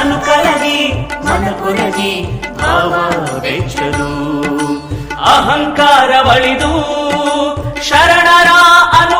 ತನು ಕರಗಿ ಮನ ಕೊರಗಿ ಭಾವ ಬೆಚ್ಚದು ಅಹಂಕಾರ ಬಳಿದು ಶರಣರ ಅನುಭಾವವ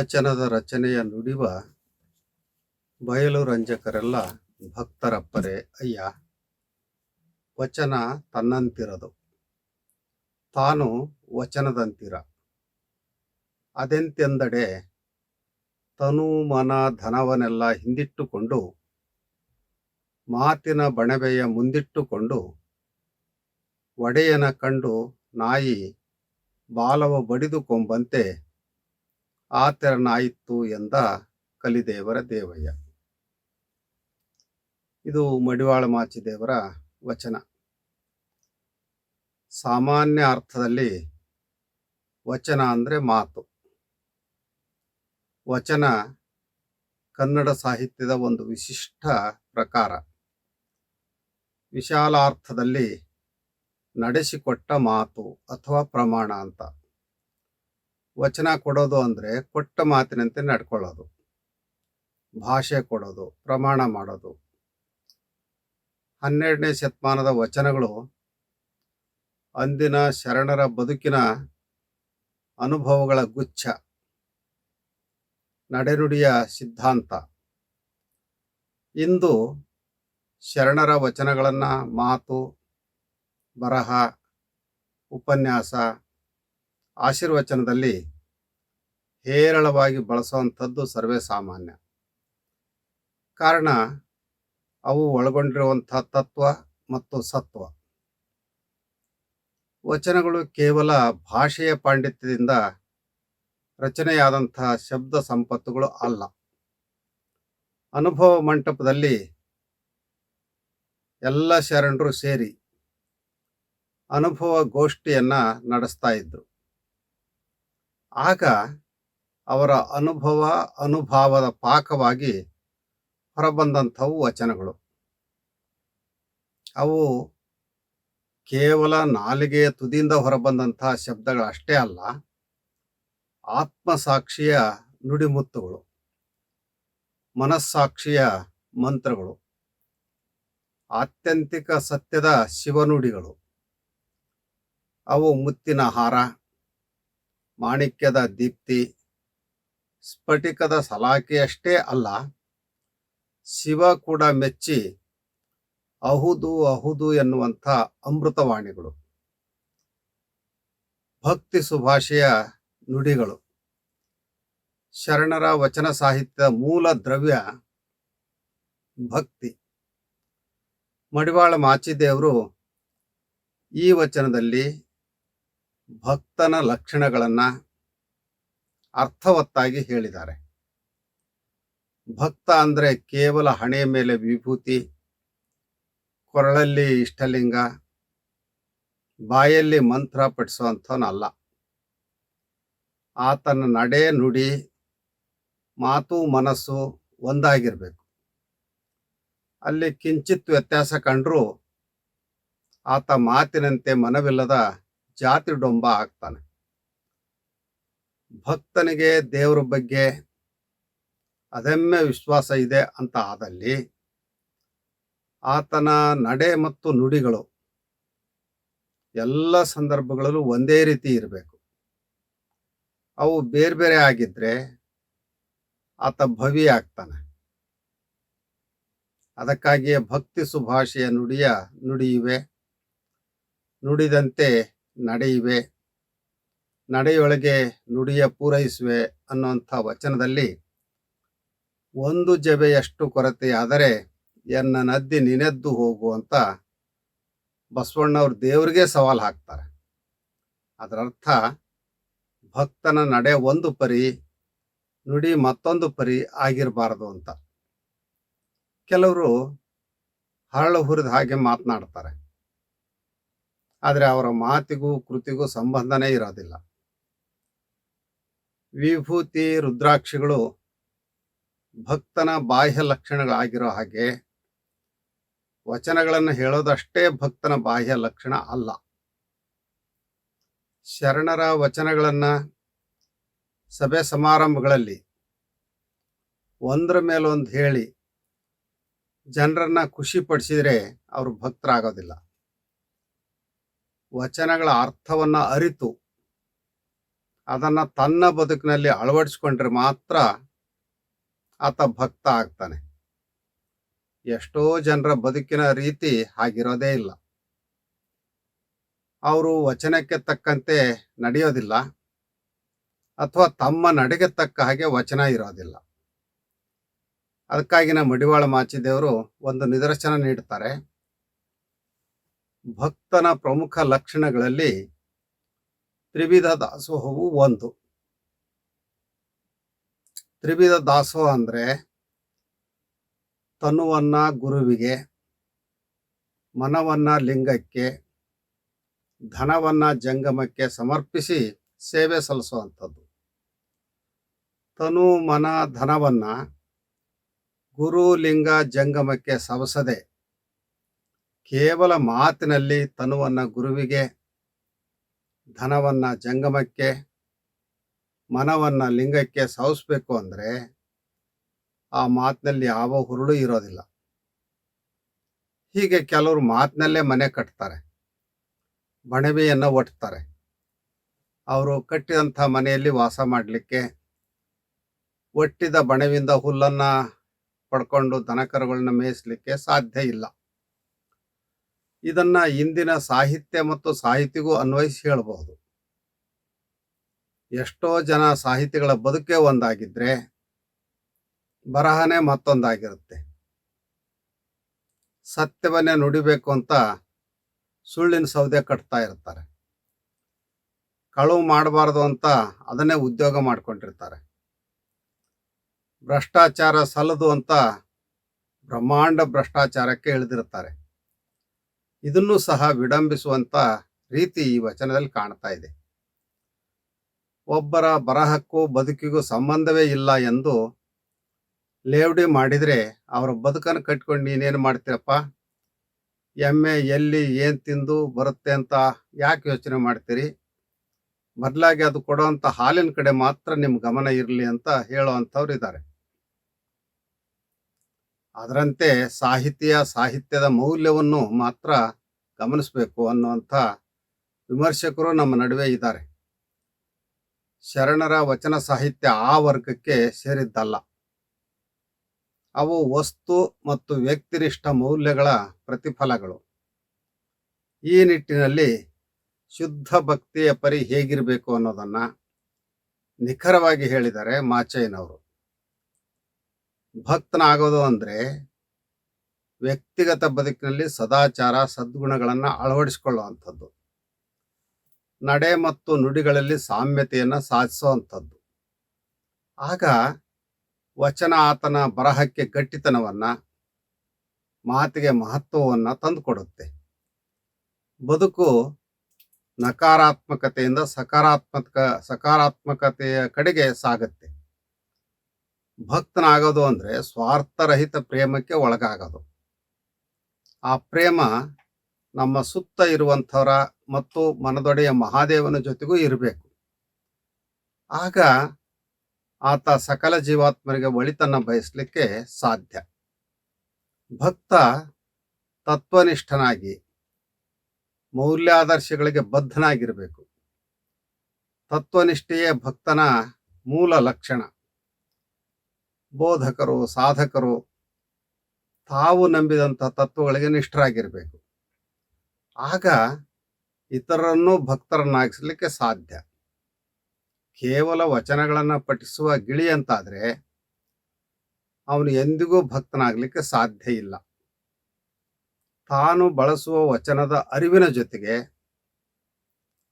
ವಚನದ ರಚನೆಯ ನುಡಿವ ಬಯಲು ರಂಜಕರೆಲ್ಲ ಭಕ್ತರಪ್ಪರೆ ಅಯ್ಯ. ವಚನ ತನ್ನಂತಿರದು. ತಾನು ವಚನದಂತಿರ. ಅದೆಂತೆಂದಡೆ ತನು ಮನ ಧನವನ್ನೆಲ್ಲ ಹಿಂದಿಟ್ಟುಕೊಂಡು, ಮಾತಿನ ಬಣವೆಯ ಮುಂದಿಟ್ಟುಕೊಂಡು, ಒಡೆಯನ ಕಂಡು ನಾಯಿ ಬಾಲವ ಬಡಿದುಕೊಂಬಂತೆ ಆ ತೆರನಾಯಿತು ಎಂದ ಕಲಿದೇವರ ದೇವಯ್ಯ. ಇದು ಮಡಿವಾಳ ಮಾಚಿದೇವರ ವಚನ. ಸಾಮಾನ್ಯ ಅರ್ಥದಲ್ಲಿ ವಚನ ಅಂದರೆ ಮಾತು. ವಚನ ಕನ್ನಡ ಸಾಹಿತ್ಯದ ಒಂದು ವಿಶಿಷ್ಟ ಪ್ರಕಾರ. ವಿಶಾಲ ಅರ್ಥದಲ್ಲಿ ನಡೆಸಿಕೊಟ್ಟ ಮಾತು ಅಥವಾ ಪ್ರಮಾಣ ಅಂತ. ವಚನ ಕೊಡೋದು ಅಂದರೆ ಕೊಟ್ಟ ಮಾತಿನಂತೆ ನಡ್ಕೊಳ್ಳೋದು. ಭಾಷೆ ಕೊಡೋದು, ಪ್ರಮಾಣ ಮಾಡೋದು. ಹನ್ನೆರಡನೇ ಶತಮಾನದ ವಚನಗಳು ಅಂದಿನ ಶರಣರ ಬದುಕಿನ ಅನುಭವಗಳ ಗುಚ್ಛ, ನಡೆನುಡಿಯ ಸಿದ್ಧಾಂತ. ಇಂದು ಶರಣರ ವಚನಗಳನ್ನು ಮಾತು, ಬರಹ, ಉಪನ್ಯಾಸ ಆಶೀರ್ವಚನದಲ್ಲಿ ಹೇರಳವಾಗಿ ಬಳಸುವಂಥದ್ದು ಸರ್ವೇ ಸಾಮಾನ್ಯ. ಕಾರಣ, ಅವು ಒಳಗೊಂಡಿರುವಂಥ ತತ್ವ ಮತ್ತು ಸತ್ವ. ವಚನಗಳು ಕೇವಲ ಭಾಷೆಯ ಪಾಂಡಿತ್ಯದಿಂದ ರಚನೆಯಾದಂಥ ಶಬ್ದ ಸಂಪತ್ತುಗಳು ಅಲ್ಲ. ಅನುಭವ ಮಂಟಪದಲ್ಲಿ ಎಲ್ಲ ಶರಣರು ಸೇರಿ ಅನುಭವ ಗೋಷ್ಠಿಯನ್ನು ನಡೆಸ್ತಾ ಇದ್ರು. ಆಗ ಅವರ ಅನುಭವ ಅನುಭಾವದ ಪಾಕವಾಗಿ ಹೊರಬಂದಂಥವು ವಚನಗಳು. ಅವು ಕೇವಲ ನಾಲಿಗೆಯ ತುದಿಯಿಂದ ಹೊರಬಂದಂತಹ ಶಬ್ದಗಳು ಅಷ್ಟೇ ಅಲ್ಲ ಆತ್ಮಸಾಕ್ಷಿಯ ನುಡಿಮುತ್ತುಗಳು ಮನಸ್ಸಾಕ್ಷಿಯ ಮಂತ್ರಗಳು ಆತ್ಯಂತಿಕ ಸತ್ಯದ ಶಿವನುಡಿಗಳು. ಅವು ಮುತ್ತಿನ ಹಾರ ಮಾಣಿಕ್ಯದ ದೀಪ್ತಿ ಸ್ಫಟಿಕದ ಸಲಾಕೆಯಷ್ಟೇ ಅಲ್ಲ, ಶಿವ ಕೂಡ ಮೆಚ್ಚಿ ಅಹುದು ಅಹುದು ಎನ್ನುವಂಥ ಅಮೃತವಾಣಿಗಳು, ಭಕ್ತಿ ಸುಭಾಷೆಯ ನುಡಿಗಳು. ಶರಣರ ವಚನ ಸಾಹಿತ್ಯದ ಮೂಲ ದ್ರವ್ಯ ಭಕ್ತಿ. ಮಡಿವಾಳ ಮಾಚಿದೇವರು ಈ ವಚನದಲ್ಲಿ ಭಕ್ತನ ಲಕ್ಷಣಗಳನ್ನು ಅರ್ಥವತ್ತಾಗಿ ಹೇಳಿದ್ದಾರೆ. ಭಕ್ತ ಅಂದರೆ ಕೇವಲ ಹಣೆಯ ಮೇಲೆ ವಿಭೂತಿ, ಕೊರಳಲ್ಲಿ ಇಷ್ಟಲಿಂಗ, ಬಾಯಲ್ಲಿ ಮಂತ್ರ ಪಠಿಸುವಂಥವನಲ್ಲ. ಆತನ ನಡೆ ನುಡಿ, ಮಾತು ಮನಸ್ಸು ಒಂದಾಗಿರಬೇಕು. ಅಲ್ಲಿ ಕಿಂಚಿತ್ ವ್ಯತ್ಯಾಸ ಕಂಡರೂ ಆತ ಮಾತಿನಂತೆ ಮನವಿಲ್ಲದ ಜಾತಿ ಡೊಂಬ ಆಗ್ತಾನೆ. ಭಕ್ತನಿಗೆ ದೇವರ ಬಗ್ಗೆ ಅದೆಮ್ಮೆ ವಿಶ್ವಾಸ ಇದೆ ಅಂತ ಆದಲ್ಲಿ ಆತನ ನಡೆ ಮತ್ತು ನುಡಿಗಳು ಎಲ್ಲ ಸಂದರ್ಭಗಳಲ್ಲೂ ಒಂದೇ ರೀತಿ ಇರಬೇಕು. ಅವು ಬೇರೆ ಬೇರೆ ಆಗಿದ್ರೆ ಆತ ಭವಿ ಆಗ್ತಾನೆ. ಅದಕ್ಕಾಗಿಯೇ ಭಕ್ತಿ ಸುಭಾಷೆಯ ನುಡಿಯ ನುಡಿಯುವೆ. ನುಡಿದಂತೆ ನಡೆಯುವೆ. ನಡೆಯೊಳಗೆ ನುಡಿಯ ಪೂರೈಸುವೆ ಅನ್ನುವಂಥ ವಚನದಲ್ಲಿ ಒಂದು ಜಬೆಯಷ್ಟು ಕೊರತೆಯಾದರೆ ಎನ್ನ ನದ್ದಿ ನಿನೆದ್ದು ಹೋಗು ಅಂತ ಬಸವಣ್ಣವ್ರ ದೇವರಿಗೆ ಸವಾಲು ಹಾಕ್ತಾರೆ. ಅದರರ್ಥ ಭಕ್ತನ ನಡೆ ಒಂದು ಪರಿ, ನುಡಿ ಮತ್ತೊಂದು ಪರಿ ಆಗಿರಬಾರದು ಅಂತ. ಕೆಲವರು ಹರಳು ಹುರಿದ ಹಾಗೆ ಮಾತನಾಡ್ತಾರೆ. ಆದರೆ ಅವರ ಮಾತಿಗೂ ಕೃತಿಗೂ ಸಂಬಂಧನೇ ಇರೋದಿಲ್ಲ. ವಿಭೂತಿ ರುದ್ರಾಕ್ಷಿಗಳು ಭಕ್ತನ ಬಾಹ್ಯ ಲಕ್ಷಣಗಳಾಗಿರೋ ಹಾಗೆ ವಚನಗಳನ್ನು ಹೇಳೋದಷ್ಟೇ ಭಕ್ತನ ಬಾಹ್ಯ ಲಕ್ಷಣ ಅಲ್ಲ. ಶರಣರ ವಚನಗಳನ್ನು ಸಭೆ ಸಮಾರಂಭಗಳಲ್ಲಿ ಒಂದರ ಮೇಲೊಂದು ಹೇಳಿ ಜನರನ್ನು ಖುಷಿಪಡಿಸಿದರೆ ಅವರು ಭಕ್ತರಾಗೋದಿಲ್ಲ. ವಚನಗಳ ಅರ್ಥವನ್ನ ಅರಿತು ಅದನ್ನ ತನ್ನ ಬದುಕಿನಲ್ಲಿ ಅಳವಡಿಸ್ಕೊಂಡ್ರೆ ಮಾತ್ರ ಆತ ಭಕ್ತ ಆಗ್ತಾನೆ. ಎಷ್ಟೋ ಜನರ ಬದುಕಿನ ರೀತಿ ಆಗಿರೋದೇ ಇಲ್ಲ. ಅವರು ವಚನಕ್ಕೆ ತಕ್ಕಂತೆ ನಡೆಯೋದಿಲ್ಲ ಅಥವಾ ತಮ್ಮ ನಡೆಗೆ ತಕ್ಕ ಹಾಗೆ ವಚನ ಇರೋದಿಲ್ಲ. ಅದಕ್ಕಾಗಿನ ಮಡಿವಾಳ ಮಾಚಿದೇವರು ಒಂದು ನಿದರ್ಶನ ನೀಡುತ್ತಾರೆ ಭಕ್ತನ ಪ್ರಮುಖ ಲಕ್ಷಣಗಳಲ್ಲಿ ತ್ರಿವಿಧ ದಾಸೋಹವು ಒಂದು. ತ್ರಿವಿಧ ದಾಸೋಹ ಅಂದ್ರೆ ತನುವನ್ನ ಗುರುವಿಗೆ, ಮನವನ್ನ ಲಿಂಗಕ್ಕೆ, ಧನವನ್ನ ಜಂಗಮಕ್ಕೆ ಸಮರ್ಪಿಸಿ ಸೇವೆ ಸಲ್ಲಿಸುವಂಥದ್ದು. ತನು, ಮನ, ಧನವನ್ನ ಗುರು, ಲಿಂಗ, ಜಂಗಮಕ್ಕೆ ಸವಸದೆ ಕೇವಲ ಮಾತಿನಲ್ಲಿ ತನುವನ್ನು ಗುರುವಿಗೆ, ಧನವನ್ನು ಜಂಗಮಕ್ಕೆ, ಮನವನ್ನು ಲಿಂಗಕ್ಕೆ ಸವಸ್ಬೇಕು ಅಂದರೆ ಆ ಮಾತಿನಲ್ಲಿ ಯಾವ ಹುರುಳು ಇರೋದಿಲ್ಲ. ಹೀಗೆ ಕೆಲವರು ಮಾತಿನಲ್ಲೇ ಮನೆ ಕಟ್ತಾರೆ, ಬಣವೆಯನ್ನು ಒಟ್ತಾರೆ. ಅವರು ಕಟ್ಟಿದಂಥ ಮನೆಯಲ್ಲಿ ವಾಸ ಮಾಡಲಿಕ್ಕೆ ಒಟ್ಟಿದ ಬಣವಿಂದ ಹುಲ್ಲನ್ನು ಪಡ್ಕೊಂಡು ದನಕರುಗಳನ್ನ ಮೇಯಿಸಲಿಕ್ಕೆ ಸಾಧ್ಯ ಇಲ್ಲ. ಇದನ್ನ ಇಂದಿನ ಸಾಹಿತ್ಯ ಮತ್ತು ಸಾಹಿತಿಗೂ ಅನ್ವಯಿಸಿ ಹೇಳಬಹುದು. ಎಷ್ಟೋ ಜನ ಸಾಹಿತಿಗಳ ಬದುಕೇ ಒಂದಾಗಿದ್ರೆ ಬರಹನೇ ಮತ್ತೊಂದಾಗಿರುತ್ತೆ. ಸತ್ಯವನ್ನೇ ನುಡಿಬೇಕು ಅಂತ ಸುಳ್ಳಿನ ಸೌದೆ ಕಟ್ತಾ ಇರ್ತಾರೆ. ಕಳುವು ಮಾಡಬಾರ್ದು ಅಂತ ಅದನ್ನೇ ಉದ್ಯೋಗ ಮಾಡ್ಕೊಂಡಿರ್ತಾರೆ. ಭ್ರಷ್ಟಾಚಾರ ಸಲ್ಲದು ಅಂತ ಬ್ರಹ್ಮಾಂಡ ಭ್ರಷ್ಟಾಚಾರಕ್ಕೆ ಇಳಿದಿರ್ತಾರೆ. ಇದನ್ನು ಸಹ ವಿಡಂಬಿಸುವಂತ ರೀತಿ ಈ ವಚನದಲ್ಲಿ ಕಾಣ್ತಾ ಇದೆ. ಒಬ್ಬರ ಬರಹಕ್ಕೂ ಬದುಕಿಗೂ ಸಂಬಂಧವೇ ಇಲ್ಲ ಎಂದು ಲೇವಡಿ ಮಾಡಿದರೆ ಅವರ ಬದುಕನ್ನು ಕಟ್ಕೊಂಡು ನೀನೇನು ಮಾಡ್ತೀರಪ್ಪ? ಎಮ್ಮೆ ಎಲ್ಲಿ ಏನು ತಿಂದು ಬರುತ್ತೆ ಅಂತ ಯಾಕೆ ಯೋಚನೆ ಮಾಡ್ತೀರಿ? ಬದಲಾಗಿ ಅದು ಕೊಡುವಂತ ಹಾಲಿನ ಕಡೆ ಮಾತ್ರ ನಿಮ್ಮ ಗಮನ ಇರಲಿ ಅಂತ ಹೇಳುವಂಥವ್ರು ಇದ್ದಾರೆ ಅದರಂತೆ ಸಾಹಿತ್ಯ ಸಾಹಿತ್ಯದ ಮೌಲ್ಯವನ್ನು ಮಾತ್ರ ಗಮನಿಸಬೇಕು ಅನ್ನುವಂಥ ವಿಮರ್ಶಕರು ನಮ್ಮ ನಡುವೆ ಇದ್ದಾರೆ. ಶರಣರ ವಚನ ಸಾಹಿತ್ಯ ಆ ವರ್ಗಕ್ಕೆ ಸೇರಿದ್ದಲ್ಲ. ಅವು ವಸ್ತು ಮತ್ತು ವ್ಯಕ್ತಿನಿಷ್ಠ ಮೌಲ್ಯಗಳ ಪ್ರತಿಫಲಗಳು. ಈ ನಿಟ್ಟಿನಲ್ಲಿ ಶುದ್ಧ ಭಕ್ತಿಯ ಪರಿ ಹೇಗಿರಬೇಕು ಅನ್ನೋದನ್ನು ನಿಖರವಾಗಿ ಹೇಳಿದ್ದಾರೆ ಮಾಚಯ್ಯನವರು. ಭಕ್ತನಾಗೋದು ಅಂದ್ರೆ ವ್ಯಕ್ತಿಗತ ಬದುಕಿನಲ್ಲಿ ಸದಾಚಾರ, ಸದ್ಗುಣಗಳನ್ನು ಅಳವಡಿಸಿಕೊಳ್ಳುವಂಥದ್ದು. ನಡೆ ಮತ್ತು ನುಡಿಗಳಲ್ಲಿ ಸಾಮ್ಯತೆಯನ್ನು ಸಾಧಿಸುವಂಥದ್ದು. ಆಗ ವಚನ ಆತನ ಬರಹಕ್ಕೆ ಗಟ್ಟಿತನವನ್ನ, ಮಾತಿಗೆ ಮಹತ್ವವನ್ನ ತಂದುಕೊಡುತ್ತೆ. ಬದುಕು ನಕಾರಾತ್ಮಕತೆಯಿಂದ ಸಕಾರಾತ್ಮಕ, ಸಕಾರಾತ್ಮಕತೆಯ ಕಡೆಗೆ ಸಾಗುತ್ತೆ. ಭಕ್ತನಾಗೋದು ಅಂದ್ರೆ ಸ್ವಾರ್ಥರಹಿತ ಪ್ರೇಮಕ್ಕೆ ಒಳಗಾಗೋದು. ಆ ಪ್ರೇಮ ನಮ್ಮ ಸುತ್ತ ಇರುವಂಥವರ ಮತ್ತು ಮನದೊಡೆಯ ಮಹಾದೇವನ ಜೊತೆಗೂ ಇರಬೇಕು. ಆಗ ಆತ ಸಕಲ ಜೀವಾತ್ಮರಿಗೆ ಒಳಿತನ್ನ ಬಯಸಲಿಕ್ಕೆ ಸಾಧ್ಯ. ಭಕ್ತ ತತ್ವನಿಷ್ಠನಾಗಿ, ಮೌಲ್ಯಾದರ್ಶಗಳಿಗೆ ಬದ್ಧನಾಗಿರಬೇಕು. ತತ್ವನಿಷ್ಠೆಯೇ ಭಕ್ತನ ಮೂಲ ಲಕ್ಷಣ. ಬೋಧಕರು, ಸಾಧಕರು ತಾವು ನಂಬಿದಂಥ ತತ್ವಗಳಿಗೆ ನಿಷ್ಠರಾಗಿರಬೇಕು. ಆಗ ಇತರರನ್ನು ಭಕ್ತರನ್ನಾಗಿಸಲಿಕ್ಕೆ ಸಾಧ್ಯ. ಕೇವಲ ವಚನಗಳನ್ನು ಪಠಿಸುವ ಗಿಳಿ ಅಂತಾದರೆ ಅವನು ಎಂದಿಗೂ ಭಕ್ತನಾಗಲಿಕ್ಕೆ ಸಾಧ್ಯ ಇಲ್ಲ. ತಾನು ಬಳಸುವ ವಚನದ ಅರಿವಿನ ಜೊತೆಗೆ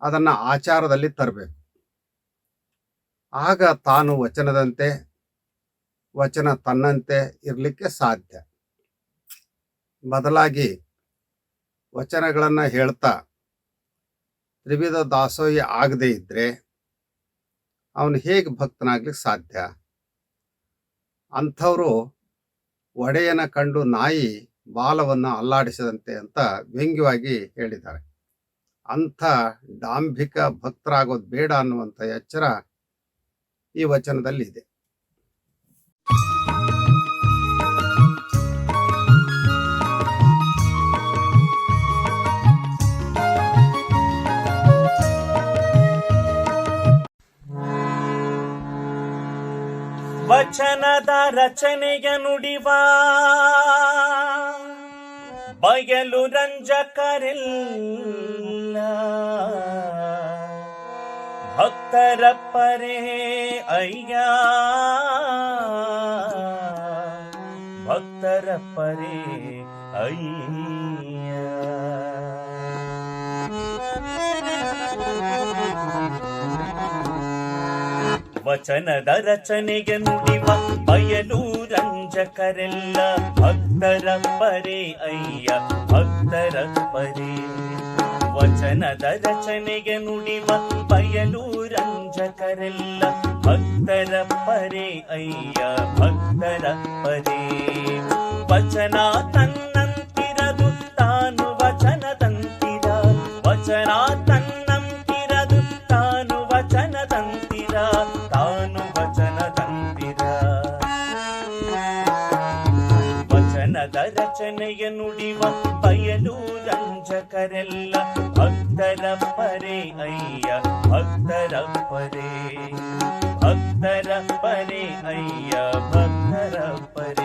ಅದನ್ನು ಆಚಾರದಲ್ಲಿ ತರಬೇಕು. ಆಗ ತಾನು ವಚನದಂತೆ ವಚನ ತನ್ನಂತೆ ಇರಲಿಕ್ಕೆ ಸಾಧ್ಯ. ಬದಲಾಗಿ ವಚನಗಳನ್ನು ಹೇಳ್ತಾ ತ್ರಿವಿಧ ದಾಸೋಹಿ ಆಗದೇ ಇದ್ದರೆ ಅವನು ಹೇಗೆ ಭಕ್ತನಾಗ್ಲಿಕ್ಕೆ ಸಾಧ್ಯ? ಅಂಥವರು ಒಡೆಯನ ಕಂಡು ನಾಯಿ ಬಾಲವನ್ನ ಅಲ್ಲಾಡಿಸದಂತೆ ಅಂತ ವ್ಯಂಗ್ಯವಾಗಿ ಹೇಳಿದ್ದಾರೆ. ಅಂಥ ಡಾಂಭಿಕ ಭಕ್ತರಾಗೋದು ಬೇಡ ಅನ್ನುವಂಥ ಎಚ್ಚರ ಈ ವಚನದಲ್ಲಿ ಇದೆ ವಚನದ ರಚನೆಯ ನುಡಿವ ಬಯಲು ರಂಜಕರಿಲ್ಲ. ಭಕ್ತರ ಪರೇ ಅಯ್ಯ ಭಕ್ತರ ಪರೇ ಅಯ್ಯ ವಚನದ ರಚನೆಗೆ ನುಡಿವ ಬಯಲು ರಂಜಕರೆಲ್ಲ ಭಕ್ತರ ಪರೇ ಅಯ್ಯ ಭಕ್ತರ ಪರೇ ವಚನದ ರಚನೆಗೆ ನುಡಿವ ಬಯಲು ರಂಜಕರೆಲ್ಲ ಭಕ್ತರ ಪರೇ ಅಯ್ಯ, ಭಕ್ತರ ಪರೇ. ವಚನ ತನ್ನಂತಿರದು, ತಾನು ವಚನ ತಂತಿರ ವಚನ ತನ್ನಂತಿರದು, ತಾನು ವಚನ ತಂತಿರ ತಾನು ವಚನ ತಂತಿರ ವಚನದ ರಚನೆಯ ನುಡಿವ ಬಯಲು ರಂಜಕರೆಲ್ಲ ಭಕ್ತರ ಪರೇ ಅಯ್ಯ ಭಕ್ತರ ಪರೇ ಭಕ್ತರ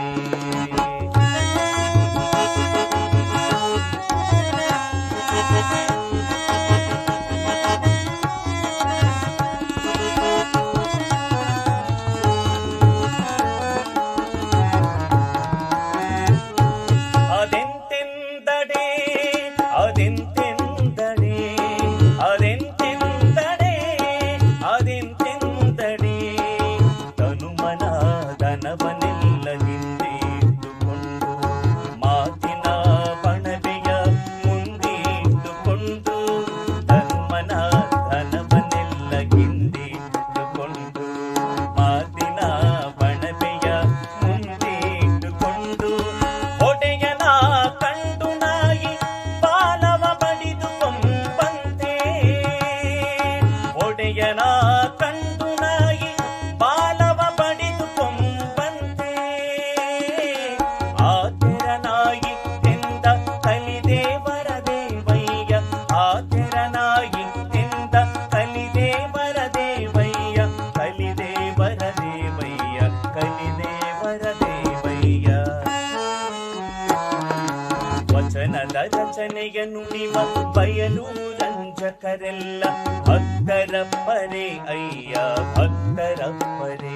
ರಚನೆಯ ನುಡಿವ ಬಯಲು ರಂಜಕರೆಲ್ಲ ಭಕ್ತರ ಪರೆ ಅಯ್ಯ ಭಕ್ತರ ಪರೆ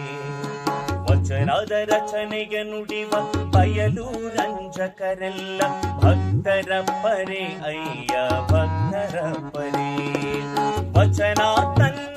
ವಚನದ ರಚನೆಯ ನುಡಿವ ಬಯಲು ರಂಜಕರೆಲ್ಲ ಭಕ್ತರ ಪರೆ ಅಯ್ಯ ಭಕ್ತರ ಪರೆ ವಚನ ತನ್ನಂತಿರದು